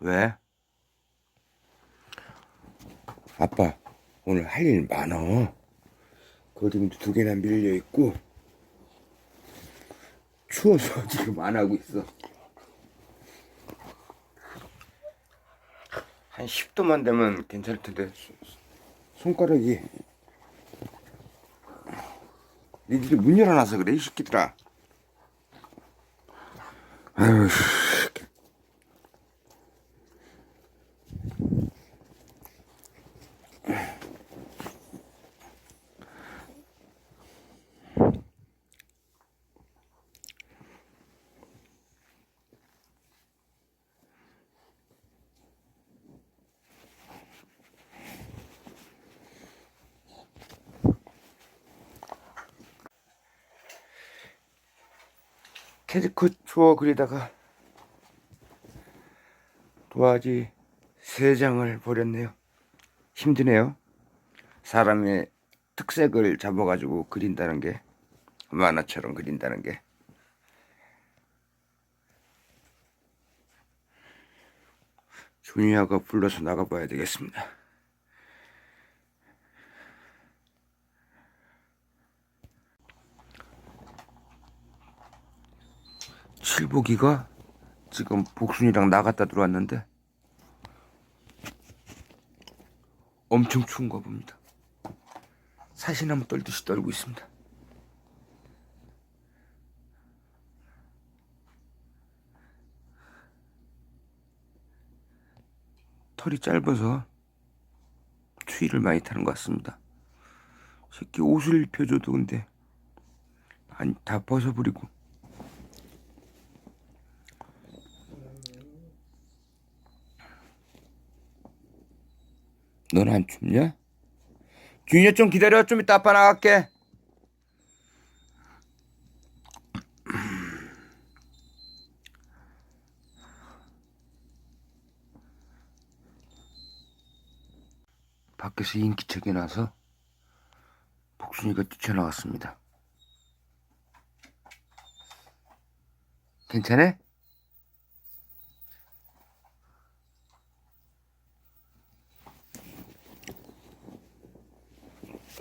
왜? 아빠 오늘 할 일 많어. 그림도 두 개나 밀려 있고 추워서 지금 안 하고 있어. 한 10도만 되면 괜찮을 텐데 손- 손가락이 니들이 문 열어놔서 그래 이 새끼들아. 아유. 캐디컷 주워 그리다가 도화지 세 장을 버렸네요. 힘드네요. 사람의 특색을 잡아가지고 그린다는 게 만화처럼 그린다는 게 준이아가 불러서 나가봐야 되겠습니다. 칠복이가 지금 복순이랑 나갔다 들어왔는데 엄청 추운가 봅니다. 사시나무 떨듯이 떨고 있습니다. 털이 짧아서 추위를 많이 타는 것 같습니다. 새끼 옷을 입혀줘도 근데 아니 다 벗어버리고 넌 안 춥냐? 준이야 좀 기다려 좀 이따 아빠 나갈게 밖에서 인기척이 나서 복순이가 뛰쳐나왔습니다 괜찮아?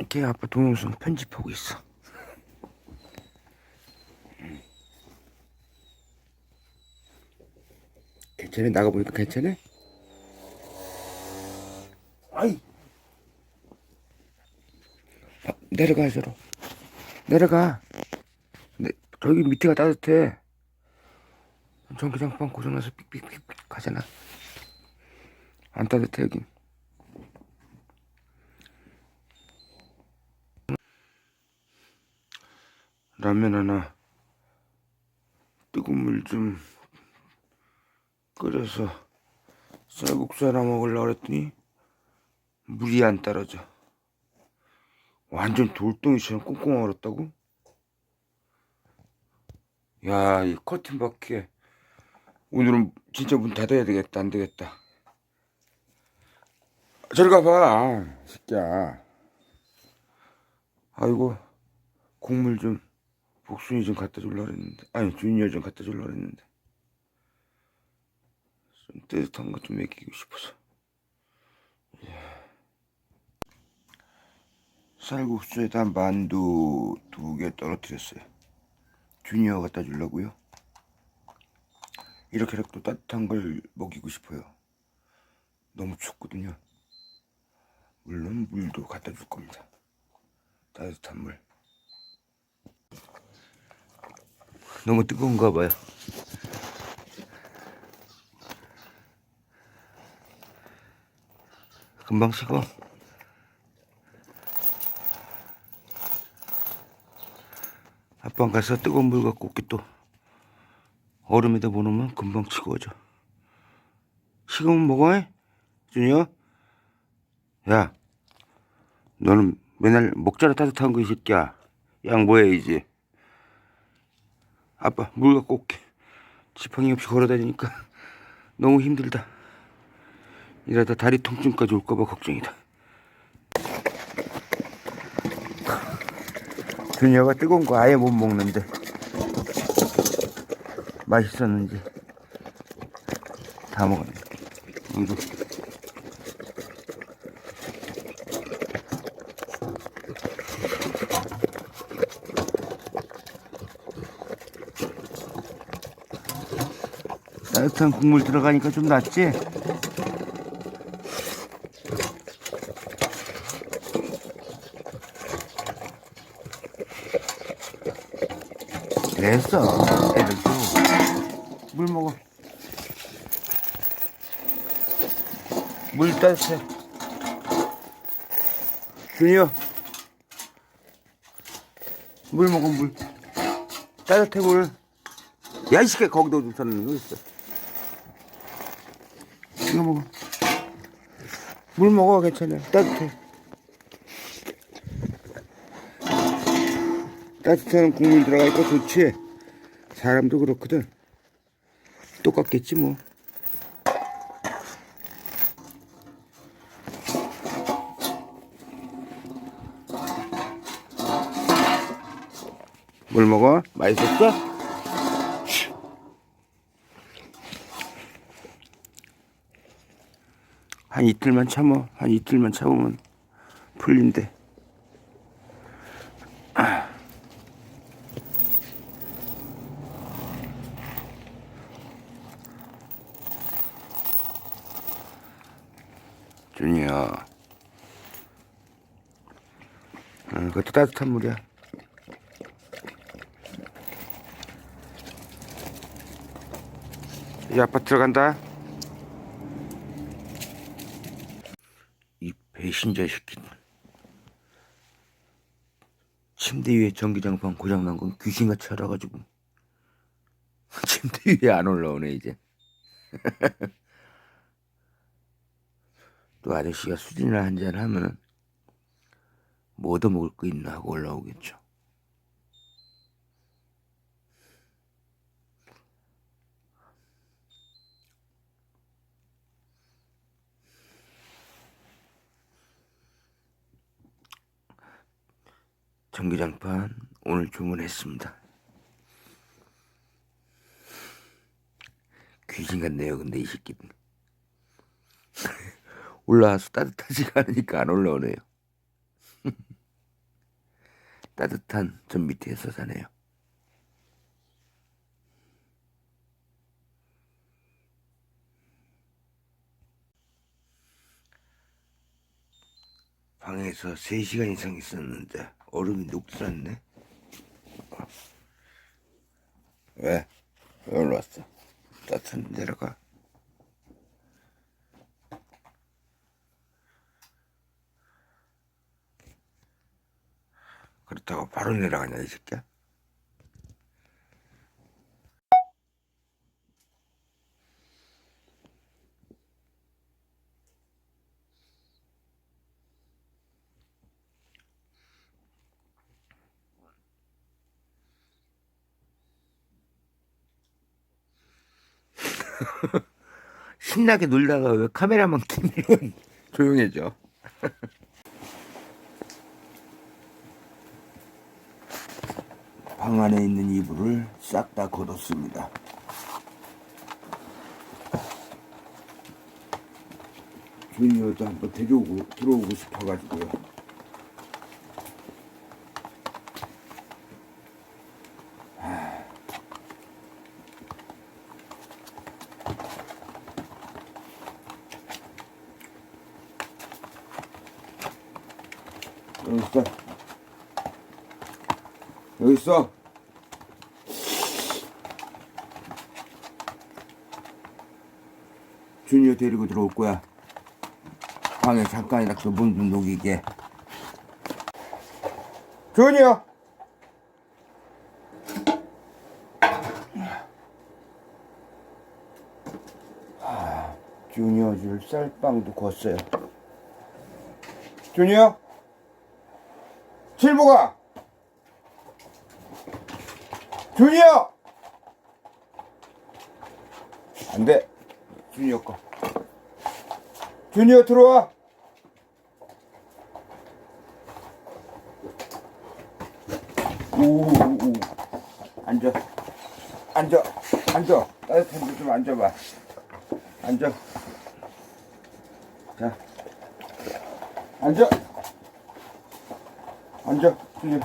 걔 아빠 동영상 편집하고 있어. 괜찮아? 나가보니까 괜찮아? 아이! 아, 내려가, 저로. 내려가. 내, 저기 밑에가 따뜻해. 전기장판 고장나서 삑삑삑 가잖아. 안 따뜻해, 여긴. 라면 하나 뜨거운 물 좀 끓여서 쌀국수 하나 먹으려고 그랬더니 물이 안 떨어져. 완전 돌덩이처럼 꽁꽁 얼었다고? 야 이 커튼 밖에 오늘은 진짜 문 닫아야 되겠다 안 되겠다. 저리 가봐 아, 새끼야. 아이고 국물 좀 복순이 좀 갖다 줄라 그랬는데. 아니 주니어 좀 갖다 줄라 그랬는데. 좀 따뜻한 거좀 먹이고 싶어서. 예. 쌀국수에다 만두 두 개 떨어뜨렸어요. 주니어 갖다 주려고요? 이렇게 이렇게 또 따뜻한 걸 먹이고 싶어요. 너무 춥거든요. 물론 물도 갖다 줄 겁니다. 따뜻한 물 너무 뜨거운가 봐요. 금방 식어. 아빠 가서 뜨거운 물 갖고 올게 또. 얼음에다 보놓으면 금방 식어져. 식으면 먹어, 해? 준이야? 야, 너는 맨날 먹자라 따뜻한 거 이 새끼야. 양보해야지. 아빠 물 갖고 올게. 지팡이 없이 걸어 다니니까 너무 힘들다. 이러다 다리 통증까지 올까봐 걱정이다. 준이가 뜨거운 거 아예 못 먹는데. 맛있었는지 다 먹었네 따뜻한 국물 들어가니까 좀 낫지? 됐어. 줘. 물 먹어. 물 따뜻해. 준이요. 물 먹어, 물. 따뜻해, 물. 야, 이 새끼, 거기다 좀 사는 거 있어. 이거 먹어. 물 먹어, 괜찮아. 따뜻해. 따뜻한 국물 들어가니까 좋지. 사람도 그렇거든. 똑같겠지 뭐. 물 먹어? 맛있었어? 한 이틀만 참어. 한 이틀만 참으면 풀린대. 준이야. 응, 그것도 따뜻한 물이야. 이제 아빠 들어간다. 이 배신자 새끼는. 침대 위에 전기장판 고장난 건 귀신같이 알아가지고. 침대 위에 안 올라오네, 이제. 또 아저씨가 술이나 한잔 하면은 뭐 얻어먹을 거 있나 하고 올라오겠죠. 전기장판 오늘 주문했습니다. 귀신 같네요, 근데 이 새끼는. 올라와서 따뜻하지가 않으니까 안 올라오네요. 따뜻한 전 밑에서 사네요. 방에서 3시간 이상 있었는데 얼음이 녹슬었네. 왜? 왜 올라왔어? 따뜻한 데 내려가. 그렇다고 바로 내려가냐 이 새끼야? 신나게 놀다가 왜 카메라만 키면 조용해져. 방 안에 있는 이불을 싹 다 걷었습니다. 주니어도 한번 데려오고 들어오고 싶어가지고요. 여기 있어. 여기 있어. 주니어 데리고 들어올 거야. 방에 잠깐이라도 문좀 녹이게. 주니어! 아, 주니어 줄 쌀빵도 구웠어요. 주니어? 칠보가! 주니어! 안 돼. 주니어 거. 주니어 들어와. 오, 오, 오. 앉아. 앉아. 앉아. 따뜻한 데 좀 앉아봐. 앉아. 자, 앉아. 앉아, 준이.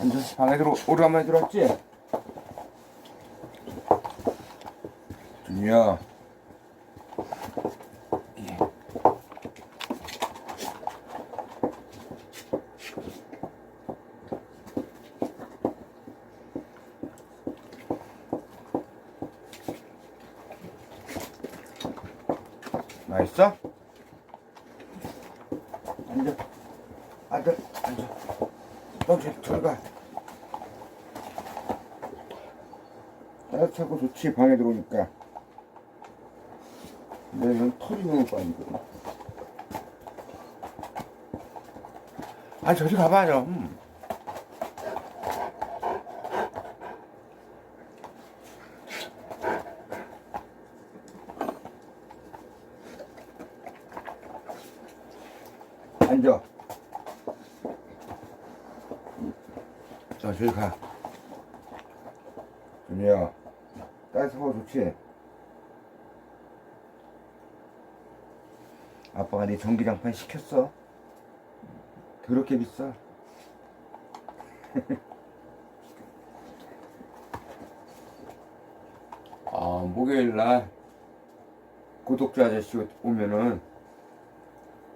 앉아. 방에 들어, 오래간만에 들어왔지? 준이야. 예. 맛있어? 앉아. 아들, 앉아. 너 저리 들어가. 좋지, 방에 들어오니까. 넌 털이 너무 빠지거든. 아, 저리 가봐, 좀. 앉아. 자, 저리 가. 준이야, 따뜻하고 좋지? 네 전기장판 시켰어. 더럽게 비싸. 아, 목요일 날 구독자 아저씨 오면은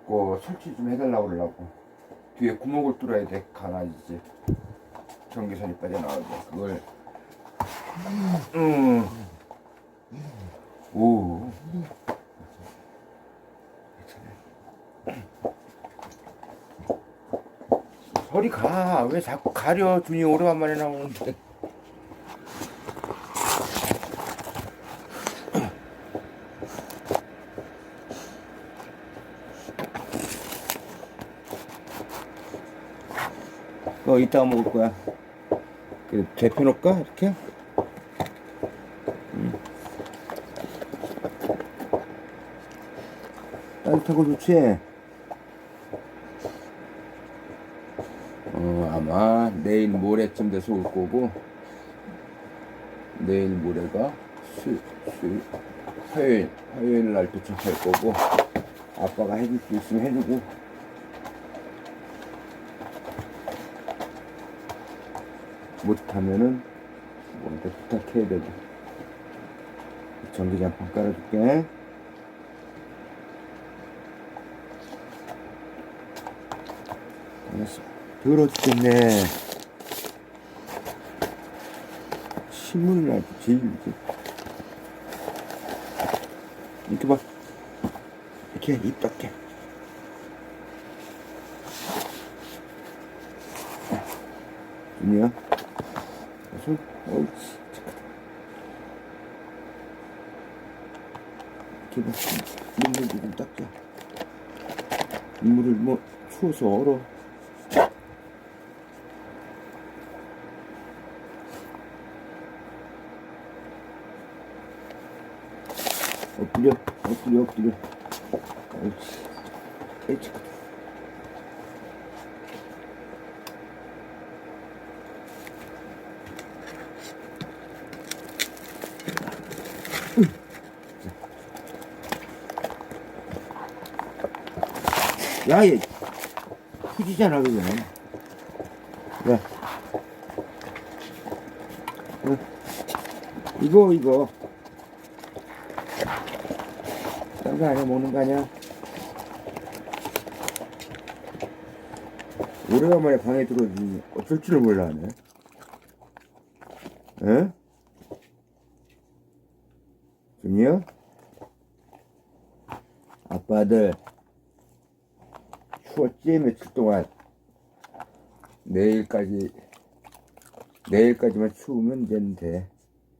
그 설치 좀 해달라고 그러려고. 뒤에 구멍을 뚫어야 돼, 강아지지. 전기선이 빠져나오게. 그걸. 음. 오. 저리 가. 왜 자꾸 가려? 준이 오래간만에 나오는데. 어, 이따가 먹을 거야. 그, 데펴놓을까? 이렇게? 음. 따뜻하고 좋지? 어, 아마 내일 모레쯤 돼서 올 거고, 내일 모레가 수, 수, 화요일, 화요일 날 도착할 거고, 아빠가 해줄 수 있으면 해주고, 못하면은 뭐한테 부탁해야 되고 전기장판 깔아줄게. 알았어. 더러 죽겠네 신문을 아주 제일 이렇게 이렇게 봐 이렇게 입 닦게 준이야 손, 옳지. 이렇게 봐. 눈물 좀 닦자. 눈물을 뭐, 추워서 얼어. 엎드려, 엎드려, 엎드려. 옳지. 야, 얘, 후지잖아, 그거. 야. 어. 이거, 이거. 딴거 아니야, 먹는 거 아니야? 오래간만에 방에 들어오지. 어쩔 줄을 몰라, 하네. 에? 준이야? 아빠들. 추웠지 며칠 동안 내일까지 내일까지만 추우면 되는데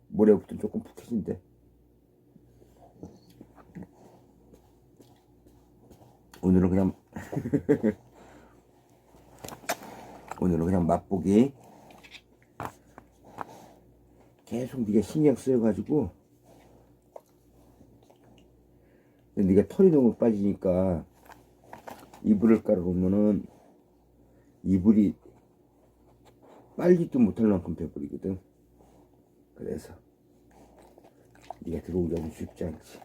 모레부터 조금 푹해진대 오늘은 그냥 오늘은 그냥 맛보기 계속 네가 신경 쓰여가지고 네가 털이 너무 빠지니까 이불을 깔아놓으면은 이불이 빨지도 못할 만큼 돼버리거든. 그래서 네가 들어오기 아주 쉽지 않지.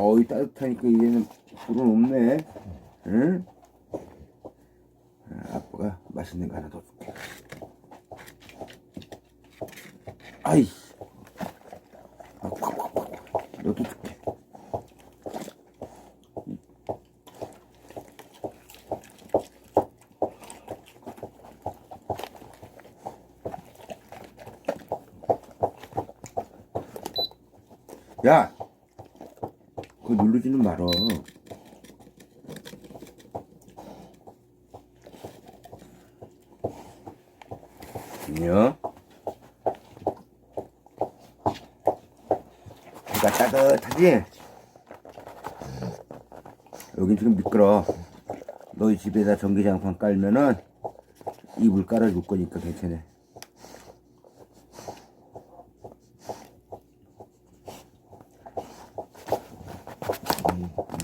어이 따뜻하니까 이제는 불은 없네. 응? 아, 아빠가 맛있는 거 하나 더 줄게. 아이. 아. 너도 줄게. 야! 그거 누르지는 말어. 안녕. 해가 따뜻하지? 여기 지금 미끄러. 너희 집에다 전기장판 깔면은 이불 깔아줄 거니까 괜찮아.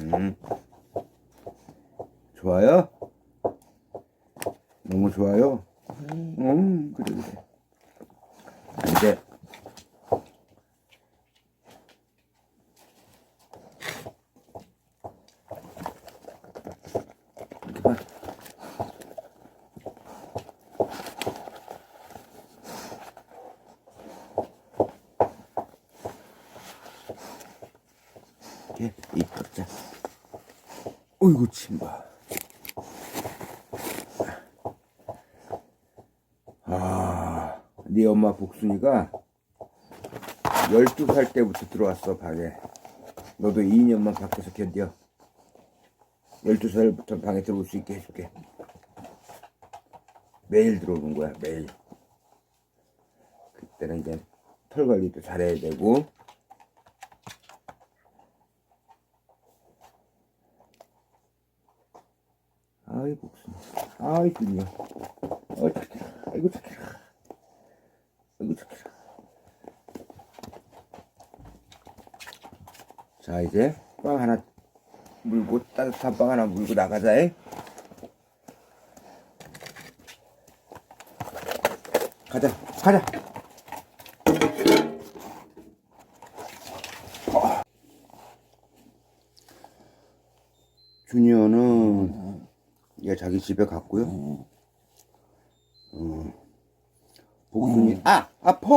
음. 좋아요? 너무 좋아요? 음, 그래, 그래. 이제, 이렇게 봐. 이렇게 입 덮자. 어이구 침봐. 아, 네 엄마 복순이가 12살 때부터 들어왔어 방에. 너도 2년만 밖에서 견뎌. 12살부터 방에 들어올 수 있게 해줄게. 매일 들어오는 거야, 매일. 그때는 이제 털 관리도 잘해야 되고, 아이 복순이 아이 뚜니야 아이 착해라 아이고 착해라 아이고 착해라 자 이제 빵 하나 물고 따뜻한 빵 하나 물고 나가자 이. 가자. 가자 주니어는 얘 자기 집에 갔고요. 어, 복순이 아 아파.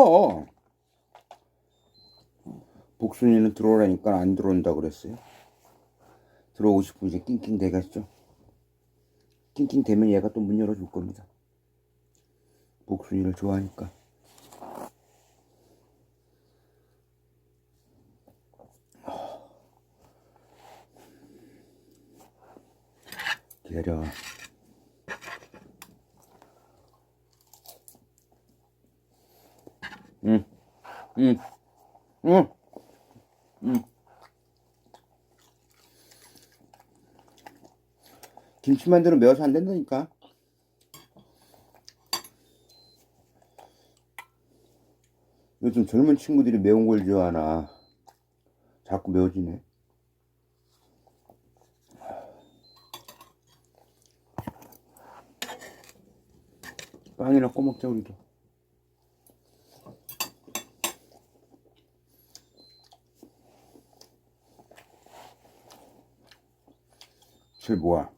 복순이는 들어오라니까 안 들어온다 그랬어요. 들어오고 싶으면 이제 낑낑 대겠죠. 낑낑 대면 얘가 또 문 열어줄 겁니다. 복순이를 좋아하니까. 기다려. 응, 응, 응, 응. 김치 만두는 매워서 안 된다니까. 요즘 젊은 친구들이 매운 걸 좋아하나. 자꾸 매워지네. 빵이나 꺼먹자 우리도 제일 뭐야?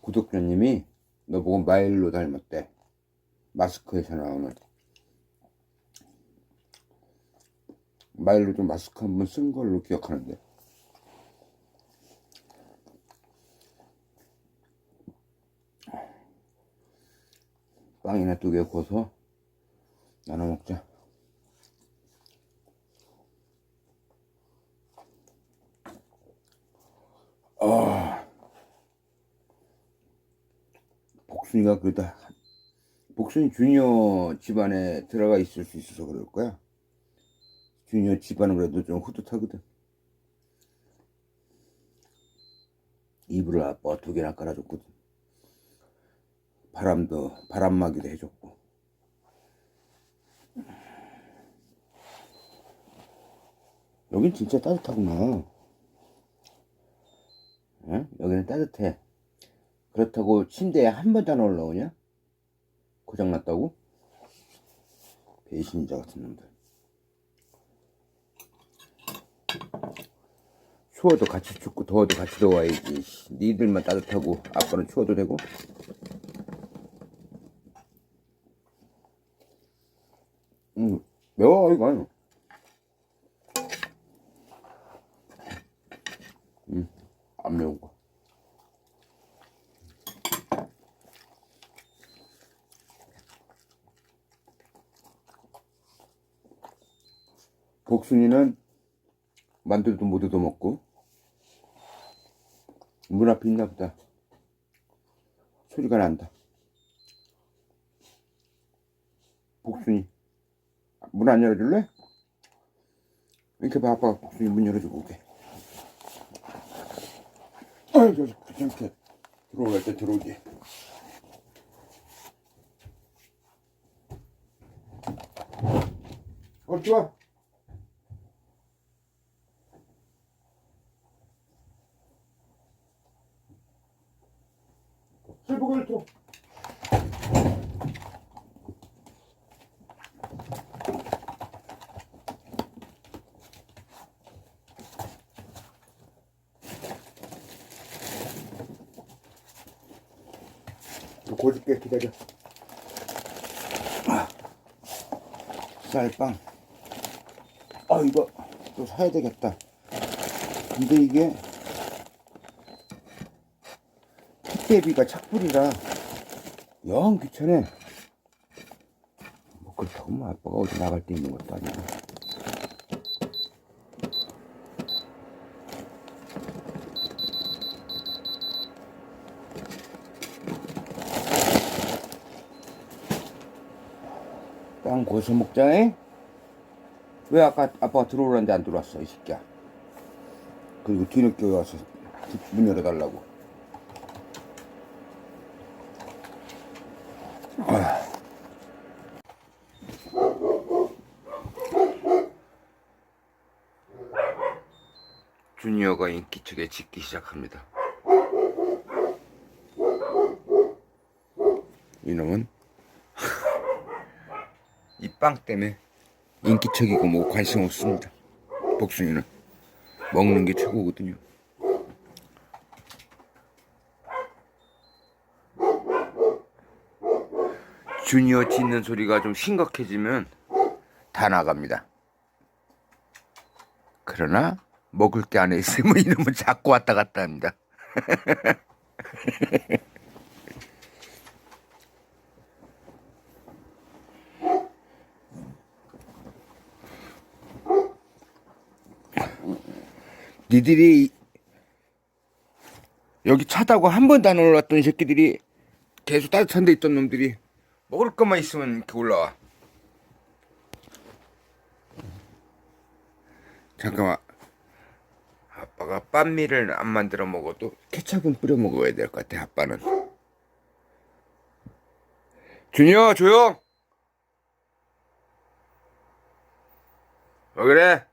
구독자님이 너 보고 마일로 닮았대. 마스크에서 나오는. 마일로도 마스크 한 번 쓴 걸로 기억하는데. 빵이나 두 개 구워서 나눠 먹자. 아, 복순이가 한- 복순이 주니어 집안에 들어가 있을 수 있어서 그럴 거야. 주니어 집안은 그래도 좀 후듯하거든. 이불을 아빠 두 개나 깔아줬거든. 바람도 바람막이도 해줬고 여긴 진짜 따뜻하구나 응? 여기는 따뜻해 그렇다고 침대에 한 번도 안 올라오냐? 고장났다고? 배신자 같은 놈들 추워도 같이 춥고 더워도 같이 더워야지. 씨, 니들만 따뜻하고 아빠는 추워도 되고. 음, 매워 이거. 음, 안 매운 거. 복순이는 만두도 못 얻어먹고 문 앞에 있나 보다 소리가 난다 복순이 문 안 열어줄래? 이렇게 봐 아빠가 복순이 문 열어주고 오게 저 귀찮게 들어올 때 들어오지. 어 좋아 슬프고 또 고줄게 기다려. 아, 쌀빵. 아 이거 또 사야 되겠다. 근데 이게 택배비가 착불이라 영 귀찮네 뭐 그렇다고 뭐 아빠가 어디 나갈 때 있는 것도 아니고 빵 고서 먹자에? 왜 아까 아빠가 들어오라는데 안 들어왔어 이 새끼야? 그리고 뒤늦게 와서 문 열어달라고. 주니어가 인기척에 짖기 시작합니다. 이놈은 이 빵 때문에 인기척이고 뭐 관심 없습니다. 복순이는 먹는 게 최고거든요. 주니어 짖는 소리가 좀 심각해지면 다 나갑니다. 그러나 먹을 게 안에 있으면 이놈은 자꾸 왔다 갔다 합니다. 니들이 여기 차다고 한 번도 안 올라왔던 이 새끼들이 계속 따뜻한 데 있던 놈들이 먹을 것만 있으면 이렇게 올라와. 잠깐만. 아빠가 빤미를 안 만들어 먹어도 케찹은 뿌려 먹어야 될 것 같아, 아빠는. 준이야, 조용! 왜 그래?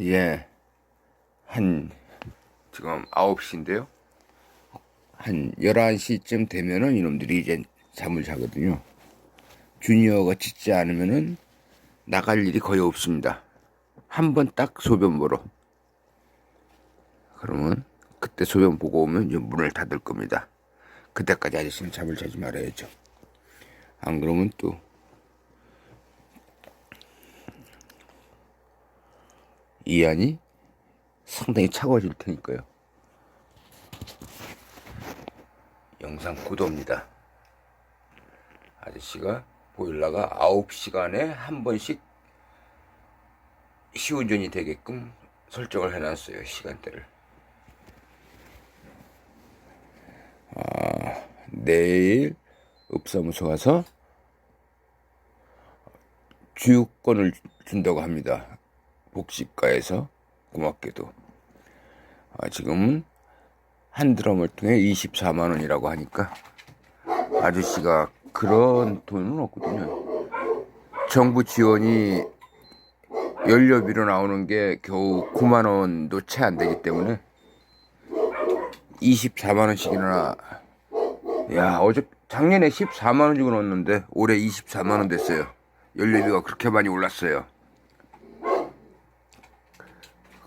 예. 한, 지금 9시인데요. 한 11시쯤 되면은 이놈들이 이제 잠을 자거든요. 주니어가 짖지 않으면은 나갈 일이 거의 없습니다. 한 번 딱 소변 보러. 그러면 그때 소변 보고 오면 이제 문을 닫을 겁니다. 그때까지 아저씨는 잠을 자지 말아야죠. 안 그러면 또 이안이 상당히 차가워질 테니까요. 영상 구도입니다. 아저씨가 보일러가 9시간에 한 번씩 시운전이 되게끔 설정을 해놨어요. 시간대를. 아, 내일 읍사무소 가서 주유권을 준다고 합니다. 복지과에서 고맙게도. 아, 지금은 한 드럼을 통해 24만 원이라고 하니까 아저씨가 그런 돈은 없거든요. 정부 지원이 연료비로 나오는 게 겨우 9만 원도 채 안 되기 때문에 24만 원씩이나 야 어제 작년에 14만 원 주고 넣었는데 올해 24만 원 됐어요. 연료비가 그렇게 많이 올랐어요.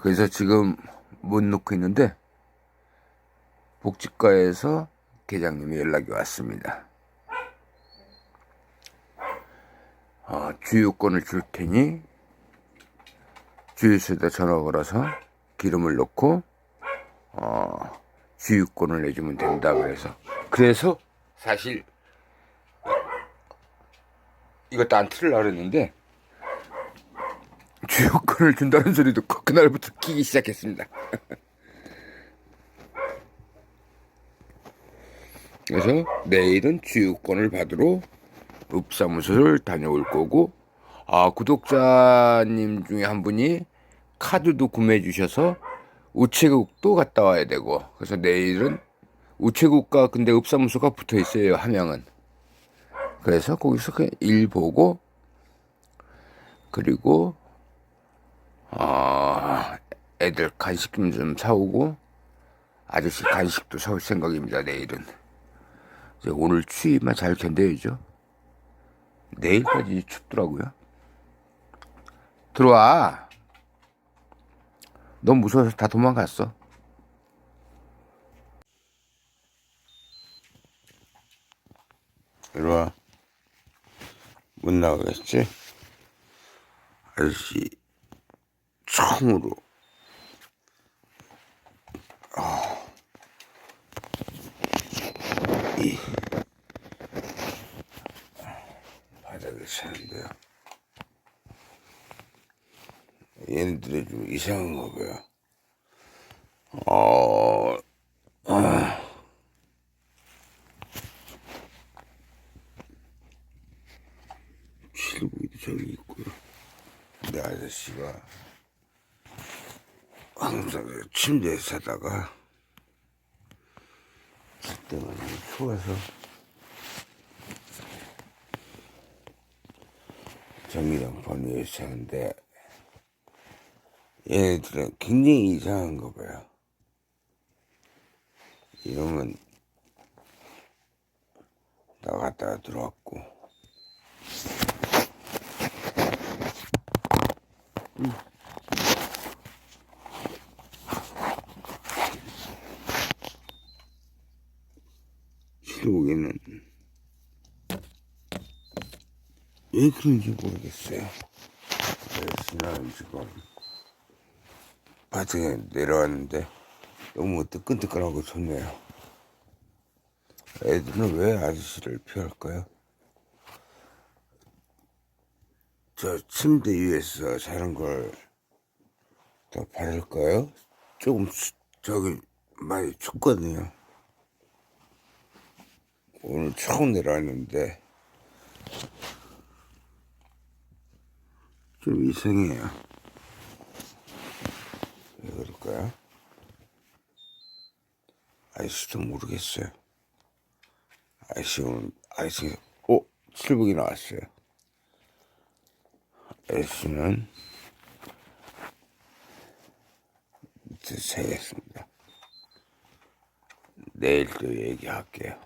그래서 지금 못 넣고 있는데 복지과에서 계장님이 연락이 왔습니다. 어, 주유권을 줄 테니 주유소에다 전화 걸어서 기름을 넣고 어, 주유권을 내주면 된다 그래서 그래서 사실 이것도 안 틀으려고 그랬는데 주유권을 준다는 소리 듣고 그날부터 끼기 시작했습니다. 그래서 내일은 주유권을 받으러 읍사무소를 다녀올 거고 아 구독자님 중에 한 분이 카드도 구매해 주셔서 우체국도 갔다 와야 되고 그래서 내일은 우체국과 근데 읍사무소가 붙어 있어요 함양은 그래서 거기서 일 보고 그리고 아 애들 간식 좀, 좀 사오고 아저씨 간식도 사올 생각입니다 내일은. 이제 오늘 추위만 잘 견뎌야죠. 내일까지 춥더라고요. 들어와. 너무 무서워서 다 도망갔어. 이리와. 못 나가겠지? 아저씨 처음으로 아, 이 바닥에 사는데요. 얘네들이 좀 이상한가 봐요. 어, 아. 실부이도 저기 있고요. 근데 아저씨가 항상 그 침대에 사다가 그때가 너무 추워서 전기장판 위에 사는데 얘네들은 굉장히 이상한가 봐요. 이러면 나갔다가 들어왔고 실록에는 왜 그런지 모르겠어요. 지난 지금 밭에 내려왔는데 너무 뜨끈뜨끈하고 좋네요. 애들은 왜 아저씨를 피할까요? 저 침대 위에서 자는 걸 더 바랄까요? 조금 추- 저기 많이 춥거든요. 오늘 처음 내려왔는데 좀 이상해요. 왜 그럴까요? 아이씨도 모르겠어요. 아이씨 오늘 아이씨 오 칠북이 나왔어요. 아이씨는 밑에 세겠습니다. 내일 또 얘기할게요.